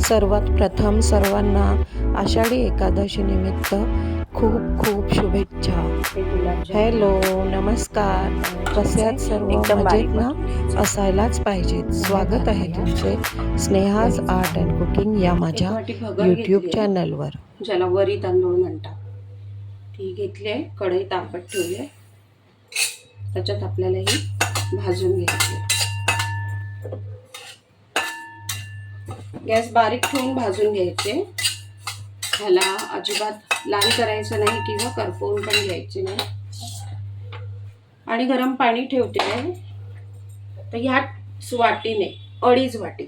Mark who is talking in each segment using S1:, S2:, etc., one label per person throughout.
S1: सर्वात प्रथम सर्वांना आषाढी एकादशी निमित्त खूप खूप शुभेच्छा. हॅलो नमस्कार. कसे आहात सर्व? मजेत ना? असायलाच पाहिजेत स्वागत आहे तुमचे स्नेहाज आर्ट अँड कुकिंग या माझ्या यूट्यूब चॅनलवर
S2: ज्याला वरी तांदूळ म्हणतात. ती घेतली आहे कढई तापत ठेवली आहे. त्याच्यात आपल्याला ही भाजून घ्यायची आहे. गॅस बारीक ठेवून भाजून घ्यायचे. ह्याला अजिबात लाल करायचं नाही किंवा करपवून पण घ्यायचे नाही. आणि गरम पाणी ठेवते आहे तर ह्याच वाटीने अडीच वाटी.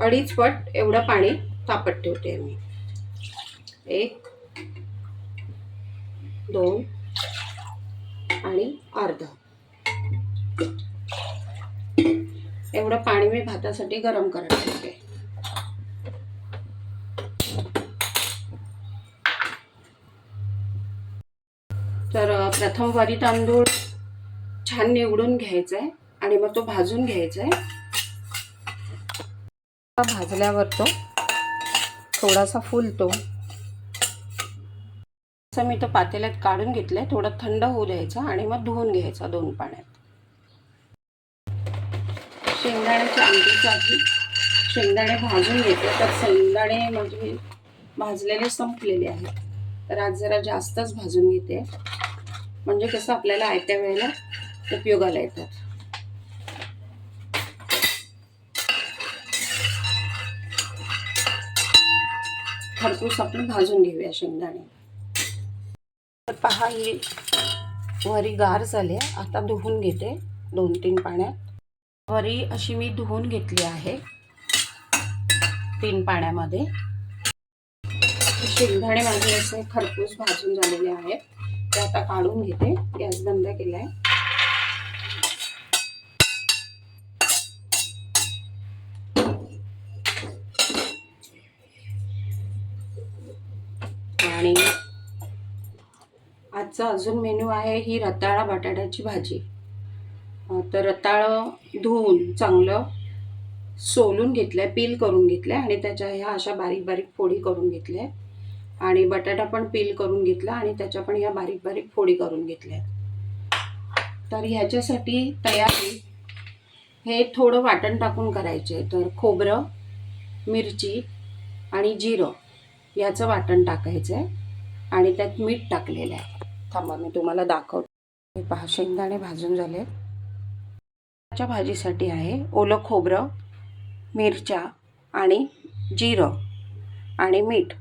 S2: अडीच पट एवढं पाणी तापत ठेवते मी. एक दोन आणि अर्धा. एवढं पाणी मी भातासाठी गरम करत ठेवते. तर प्रथम वरी तांदूळ छान निवडून घ्यायचा आहे आणि मग तो भाजून घ्यायचा आहे भाजल्यावर तो थोडासा फुलतो. असं मी तो पातेल्यात काढून घेतलाय. थोडं थंड होऊ द्यायचा आणि मग धुवून घ्यायचा दोन पाण्यात. शेंगदाण्याची आमटीसाठी शेंगदाणे भाजून घेते. तर शेंगदाणे म्हणजे भाजलेले संपलेले आहेत. तर आज जरा जास्तच भाजून घेते. म्हणजे कसं आपल्याला आयत्या वेळेला उपयोगाला येतात. खरपूस आपण भाजून घेऊया शेंगदाणे. तर पहा ही वरी गार झाली आहे. आता धुवून घेते दोन तीन पाण्यात. वरी अशी मी धुवून घेतली आहे. तीन पाण्यामध्ये. शेंगदाणे माझे असे खरपूस भाजून झालेले आहेत. ते आता काढून घेते. गॅस बंद केलाय. आणि आजचा अजून मेनू आहे ही रताळा बटाट्याची भाजी. तर रताळं धुवून चांगलं सोलून घेतलंय पील करून घेतलंय आणि त्याच्या ह्या अशा बारीक बारीक फोडी करून घेतल्या आणि बटाटा पण पील करून घेतला आणि त्याच्या पण ह्या बारीक बारीक फोडी करून घेतल्या तर ह्याच्यासाठी तयारी हे थोडं वाटण टाकून करायचे तर खोबरं मिरची आणि जिरं याचं वाटण टाकायचं आहे आणि त्यात मीठ टाकलेलं आहे. थांबा मी तुम्हाला दाखवते. हे पहा शेंगदाणे भाजून झाले च्या भाजीसाठी आहे ओलं खोबरं मिरच्या आणि जिरं आणि मीठ.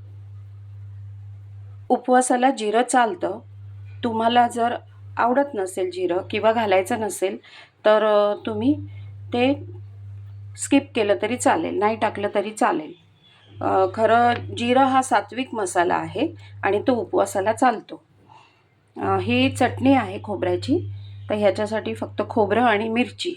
S2: उपवासाला जिरं चालतं. तुम्हाला जर आवडत नसेल जिरं किंवा घालायचं नसेल तर तुम्ही ते स्किप केलं तरी चालेल नाही टाकलं तरी चालेल. खरं जिरं हा सात्विक मसाला आहे आणि तो उपवासाला चालतो. ही चटणी आहे खोबऱ्याची. तर ह्याच्यासाठी फक्त खोबरं आणि मिरची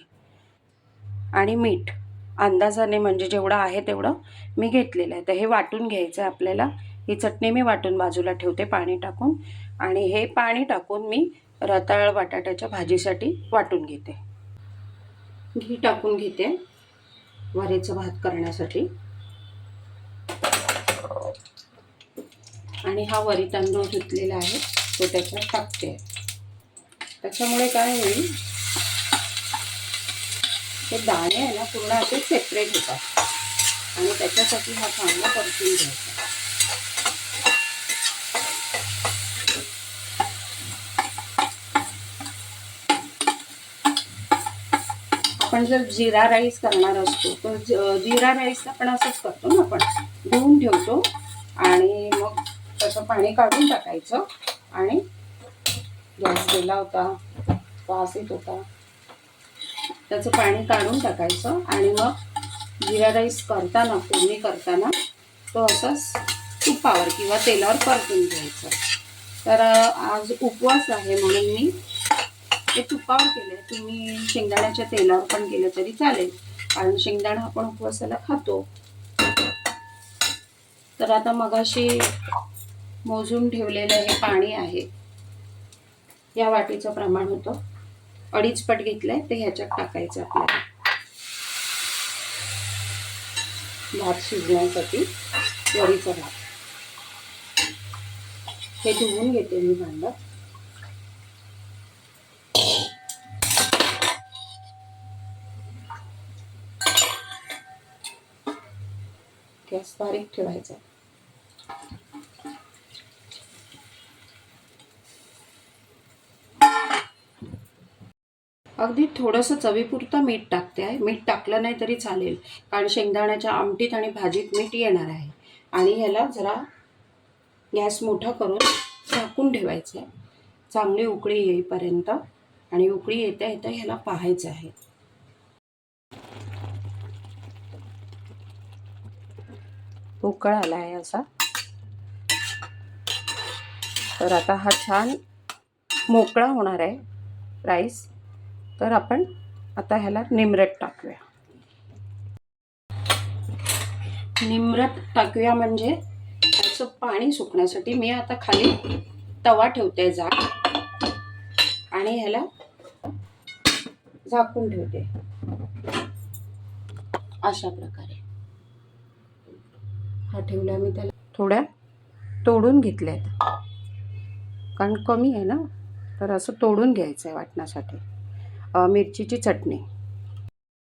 S2: आणि मीठ अंदाजाने म्हणजे जेवढं आहे तेवढं मी घेतलेलं आहे. तर हे वाटून घ्यायचं आहे आपल्याला. ही चटणी मी वाटून बाजूला ठेवते पाणी टाकून. आणि हे पाणी टाकून मी रताळ बटाट्याच्या भाजीसाठी वाटून घेते. घी टाकून घेते वरीचा भात करण्यासाठी. आणि हा वरी तांदूळ धुतलेला आहे तो त्याच्यात टाकते. त्याच्यामुळे काय होईल? हे दाणे आहे ना पूर्ण असे सेपरेट होतात. आणि त्याच्यासाठी हा चांगला परतून घ्यायचा. आपण जर जिरा राईस करणार असतो तर जिरा राईस आपण असंच करतो ना आपण. धुवून ठेवतो आणि मग त्याचं पाणी काढून टाकायचं आणि गॅस गेला होता वास येत होता. त्याचं पाणी काढून टाकायचं आणि मग जिरा राईस करताना फोडणी करताना तो असाच तुपावर किंवा तेलावर परतून घ्यायचं. तर आज उपवास आहे म्हणून मी ते तुपावर केले तुम्ही शेंगदाण्याच्या तेलावर पण केलं तरी चालेल. कारण शेंगदाणा आपण उपवासाला खातो. तर आता मगाशी मोजून ठेवलेलं हे पाणी आहे. या वाटीचं प्रमाण होतं. अडीच पट घेतलंय ते ह्याच्यात टाकायचं आपल्याला. भात शिजण्यासाठी वरीचा भात. हे धुवून घेते मी भांड. गॅस बारीक ठेवायचा. अगदी थोडंसं चवीपुरतं मीठ टाकते आहे. मीठ टाकलं नाही तरी चालेल. कारण शेंगदाण्याच्या आमटीत आणि भाजीत मीठ येणार आहे. आणि ह्याला जरा गॅस मोठा करून झाकून ठेवायचं आहे. चांगली उकळी येईपर्यंत आणि उकळी येता येता ह्याला पाहायचं आहे. उकळ आला आहे असा. तर आता हा छान मोकळा होणार आहे. राईस. तर आपण आता ह्याला निमरत टाकूया. निमरत टाकूया म्हणजे त्याचं पाणी सुकण्यासाठी मी आता खाली तवा ठेवते झाक आणि ह्याला झाकून ठेवते. अशा प्रकारे. हा ठेवला मी त्याला. थोड्या तोडून घेतल्यात. कारण कमी आहे ना? तर असं तोडून घ्यायचं आहे वाटण्यासाठी. मिरचीची चटणी.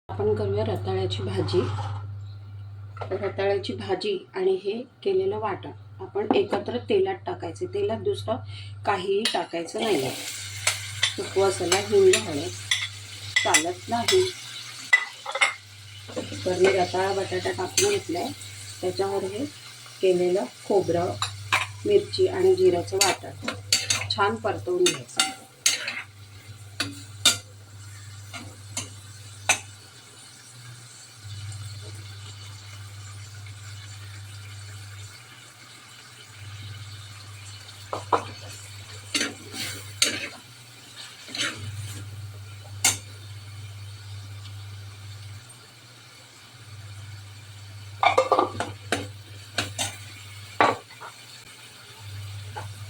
S2: आपण करूया रताळ्याची भाजी. रताळ्याची भाजी आणि हे केलेलं वाटण. आपण एकत्र तेलात टाकायचे. तेलात दुसरं काहीही टाकायचं नाही आहे सुकवासाला हिंग हळद. चालत नाही. तर मी रताळा बटाटा टाकून घेतला आहे त्याच्यावर हे केलेलं खोबरं मिरची आणि जिऱ्याचं वाटण. छान परतवून घ्यायचं.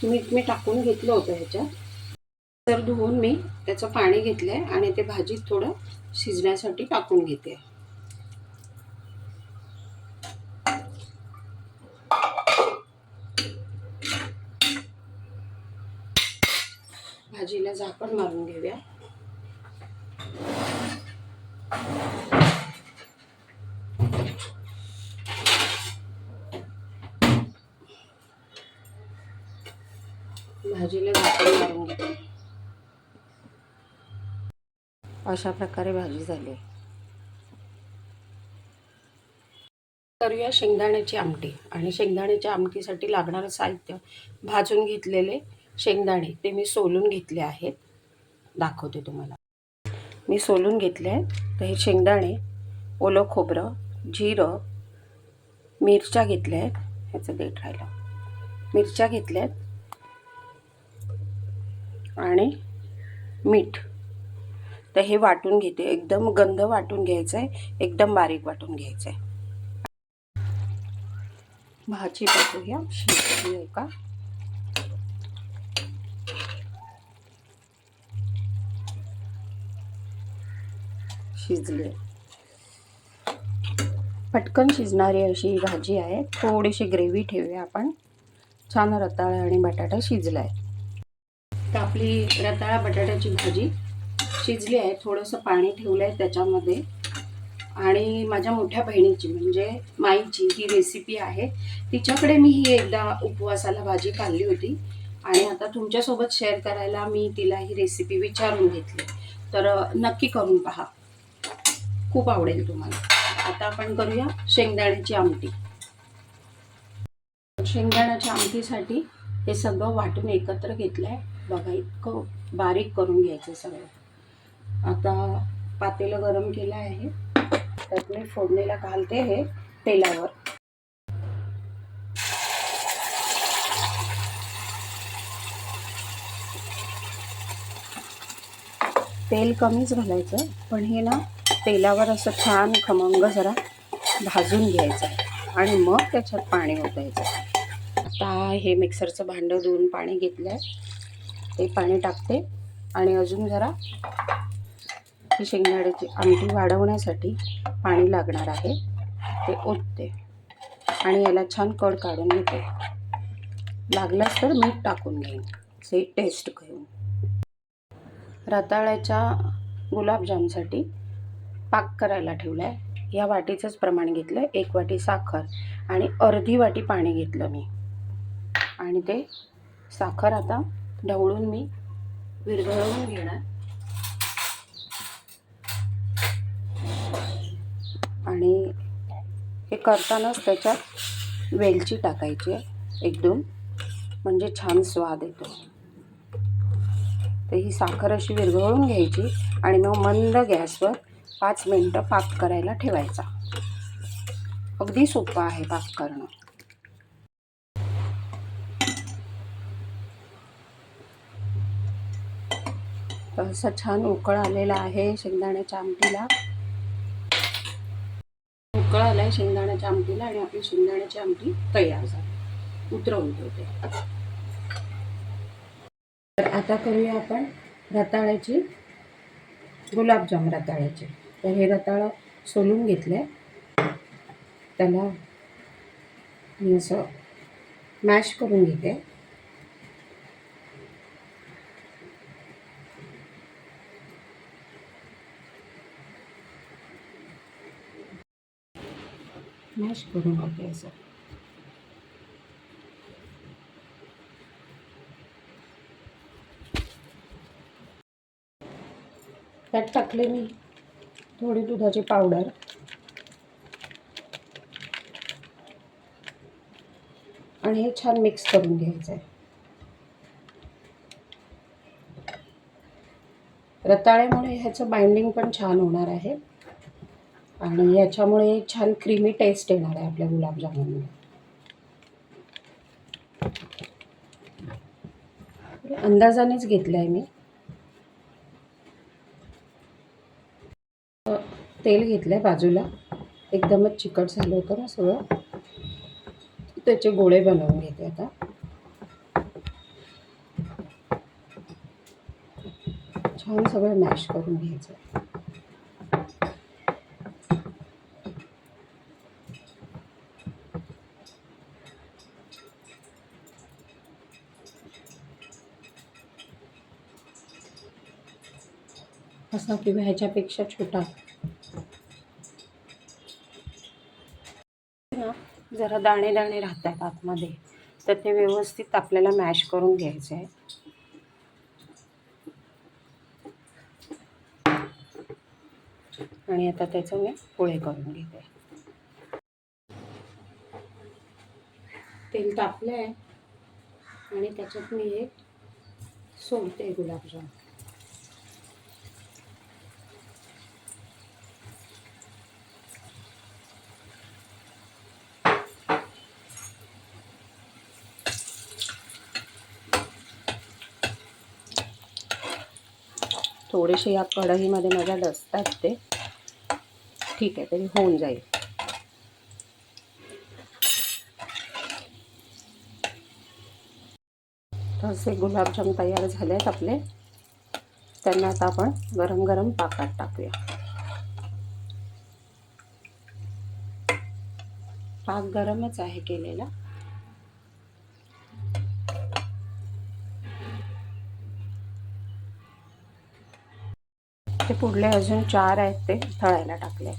S2: मीठ मी टाकून घेतलं होतं ह्याच्यात. तर धुवून मी त्याचं पाणी घेतलं आहे आणि ते भाजीत थोडं शिजण्यासाठी टाकून घेते. भाजीला झाकण मारून घेऊया. भाजीला झाकण मारून घेते अशा प्रकारे भाजी झाली. करूया शेंगदाण्याची आमटी. आणि शेंगदाण्याच्या आमटीसाठी लागणारं साहित्य भाजून घेतलेले शेंगदाणे ते मी सोलून घेतले आहेत. दाखवते तुम्हाला. मी सोलून घेतले आहेत. तर हे शेंगदाणे ओलं खोबरं जिरं मिरच्या घेतल्या आहेत. ह्याचं देठ राहिलं. मिरच्या घेतल्या आहेत. आणि मीठ. तर हे वाटून घेते. एकदम गंध वाटून घ्यायचं आहे एकदम बारीक वाटून घ्यायचं आहे भाजी बघूया. शिजली आहे का? शिजली आहे. पटकन शिजणारी अशी ही भाजी आहे. थोडीशी ग्रेव्ही ठेवूया आपण. छान रताळा आणि बटाटा शिजला आहे तर आपली रताळा बटाट्याची भाजी शिजली आहे थोडंसं पाणी ठेवलं आहे त्याच्यामध्ये. आणि माझ्या मोठ्या बहिणीची म्हणजे माईची ही रेसिपी आहे. तिच्याकडे मी ही एकदा उपवासाला भाजी खाल्ली होती. आणि आता तुमच्यासोबत शेअर करायला मी तिला ही रेसिपी विचारून घेतली. तर नक्की करून पहा. खूप आवडेल तुम्हाला. आता आपण करूया शेंगदाण्याची आमटी. शेंगदाण्याच्या आमटीसाठी हे सगळं वाटून एकत्र घेतलं आहे बघा इतकं बारीक करून घ्यायचं सगळं. आता पातेलं गरम केलं आहे. त्यात मी फोडणीला घालते हे तेलावर. तेल कमीच घालायचं पण हे ना तेलावर असं छान खमंग जरा भाजून घ्यायचं आहे आणि मग त्याच्यात पाणी ओतायचं. आता हे मिक्सरचं भांडं धुवून पाणी घेतलं आहे ते पाणी टाकते आणि अजून जरा ही शेंगदाण्याची आमटी वाढवण्यासाठी पाणी लागणार आहे. ते ओतते आणि याला छान कड काढून घेते. लागलाच तर मीठ टाकून घेईन. से टेस्ट घेऊन. रताळ्याच्या गुलाबजामसाठी पाक करायला ठेवला आहे या वाटीचंच प्रमाण घेतलं आहे एक वाटी साखर आणि अर्धी वाटी पाणी घेतलं मी. आणि ते साखर आता ढवळून मी विरघळवून घेणार. आणि हे करतानाच त्याच्यात वेलची टाकायची आहे एक दोन म्हणजे छान स्वाद येतो. तर ही साखर अशी विरघळून घ्यायची आणि मग मंद गॅसवर पाच मिनटं पाक करायला ठेवायचा. अगदी सोपं आहे पाक करणं. तर असं छान उकळ आलेला आहे शेंगदाण्याच्या आमटीला. उकळ आलाय शेंगदाण्याच्या आमटीला आणि आपली शेंगदाण्याची आमटी तयार झाली. उतरवून ठेवते. तर आता करूया आपण रताळ्याची गुलाबजाम रताळ्याचे. तर हे रताळं सोलून घेतले. त्याला मी असं मॅश करून घेते. मॅश करून वापरायचं त्यात टाकले मी थोडी दुधाची पावडर. आणि हे छान मिक्स करून घ्यायचं आहे रताळ्यामुळे ह्याचं बाइंडिंग पण छान होणार आहे. आणि याच्यामुळे छान क्रीमी टेस्ट येणार आहे आपल्या गुलाबजामुनमध्ये. अंदाजानेच घेतलं आहे मी तेल घेतलं आहे बाजूला. एकदमच चिकट झालं होतं ना सगळं. त्याचे गोळे बनवून घेते आता. छान सगळं मॅश करून घ्यायचं. असा किंवा ह्याच्यापेक्षा छोटा. जरा दाणे दाणे राहतात आतमध्ये तर ते व्यवस्थित आपल्याला मॅश करून घ्यायचे आहे आणि आता त्याचं मी पोळे करून घेते. तेल तापलं आहे आणि त्याच्यात मी हे सोडते गुलाबजाम. थोडेसे या कढईमध्ये माझ्या डसतात ते. ठीक आहे तरी होऊन जाईल. तसे असे गुलाबजाम तयार झाले आहेत आपले. त्यांना आता आपण गरम गरम पाकात टाकूया. पाक गरमच आहे केलेला. पुढले अजून चार आहेत ते तळायला टाकले.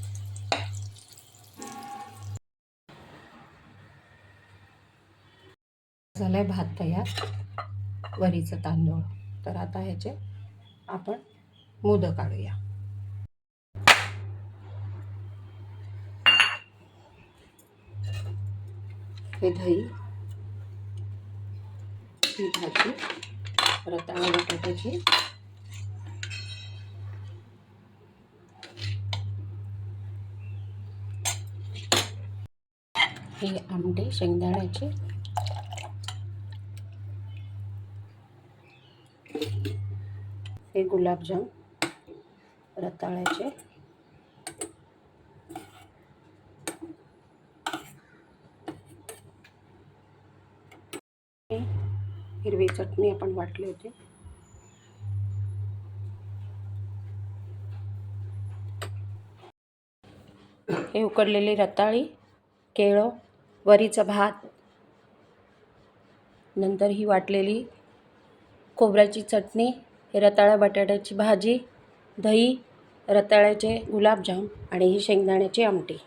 S2: झालंय भात तयार वरीचं तांदूळ. तर आता ह्याचे आपण मोद काढूया. हे दही ही भाजी रताळा बटाट्याची हे आमटे शेंगदाण्याचे. हे गुलाबजाम रताळ्याचे. हिरवी चटणी आपण वाटली होती. हे उकडलेली रताळी केळं वरीचा भात नंतर ही वाटलेली खोबऱ्याची चटणी रताळ्या बटाट्याची भाजी दही रताळ्याचे गुलाबजाम आणि ही शेंगदाण्याची आमटी.